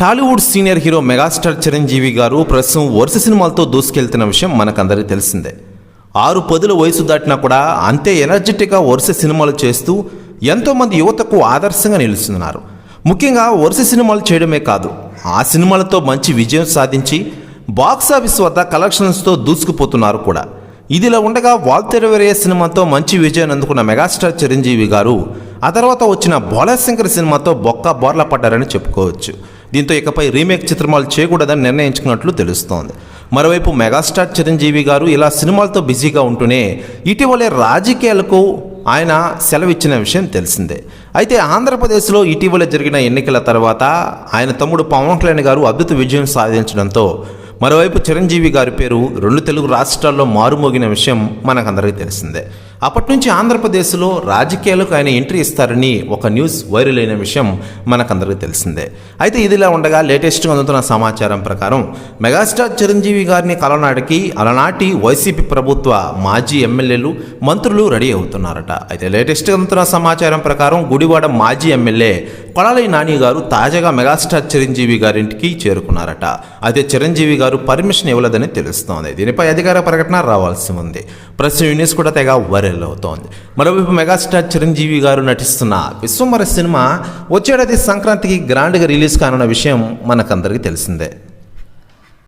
Tollywood senior hero megastar Chiranjeevi గారు ప్రస్తుతం వరుస సినిమాలతో దూసుకెళ్తున్న విషయం మనకందరికీ తెలిసిందే. ఆరు పదుల వయసు దాటినా కూడా అంతే ఎనర్జెటిక్గా వరుస సినిమాలు చేస్తూ ఎంతోమంది యువతకు ఆదర్శంగా నిలుస్తున్నారు. ముఖ్యంగా వరుస సినిమాలు చేయడమే కాదు ఆ సినిమాలతో మంచి విజయం సాధించి బాక్సాఫీస్ వద్ద కలెక్షన్స్తో దూసుకుపోతున్నారు కూడా. ఇదిలా ఉండగా వాల్తెరవేరే సినిమాతో మంచి విజయాన్ని అందుకున్న మెగాస్టార్ చిరంజీవి గారు ఆ తర్వాత వచ్చిన బోలాశంకర్ సినిమాతో బొక్క బోర్ల పడ్డారని చెప్పుకోవచ్చు. దీంతో ఇకపై రీమేక్ చిత్రమాలు చేయకూడదని నిర్ణయించుకున్నట్లు తెలుస్తోంది. మరోవైపు మెగాస్టార్ చిరంజీవి గారు ఇలా సినిమాలతో బిజీగా ఉంటూనే ఇటీవలే రాజకీయాలకు ఆయన సెలవిచ్చిన విషయం తెలిసిందే. అయితే ఆంధ్రప్రదేశ్లో ఇటీవల జరిగిన ఎన్నికల తర్వాత ఆయన తమ్ముడు పవన్ కళ్యాణ్ గారు అద్భుత విజయం సాధించడంతో మరోవైపు చిరంజీవి గారి పేరు రెండు తెలుగు రాష్ట్రాల్లో మారుమోగిన విషయం మనకందరికీ తెలిసిందే. అప్పటి నుంచి ఆంధ్రప్రదేశ్లో రాజకీయాలకు ఆయన ఎంట్రీ ఇస్తారని ఒక న్యూస్ వైరల్ అయిన విషయం మనకందరికీ తెలిసిందే. అయితే ఇదిలా ఉండగా లేటెస్ట్గా అందుతున్న సమాచారం ప్రకారం మెగాస్టార్ చిరంజీవి గారిని కలనాడికి అలనాటి వైసీపీ ప్రభుత్వ మాజీ ఎమ్మెల్యేలు మంత్రులు రెడీ అవుతున్నారట. అయితే లేటెస్ట్గా అందుతున్న సమాచారం ప్రకారం గుడివాడ మాజీ ఎమ్మెల్యే కొడాలి నాని గారు తాజాగా మెగాస్టార్ చిరంజీవి గారింటికి చేరుకున్నారట. అయితే చిరంజీవి గారు పర్మిషన్ ఇవ్వలేదని తెలుస్తోంది. దీనిపై అధికార ప్రకటన రావాల్సి ఉంది. ప్రస్తుతం యూనిస్ కూడా తెగ వైరల్ అవుతోంది. మరోవైపు మెగాస్టార్ చిరంజీవి గారు నటిస్తున్న విశ్వమర సినిమా వచ్చేటది సంక్రాంతికి గ్రాండ్గా రిలీజ్ కానున్న విషయం మనకందరికీ తెలిసిందే.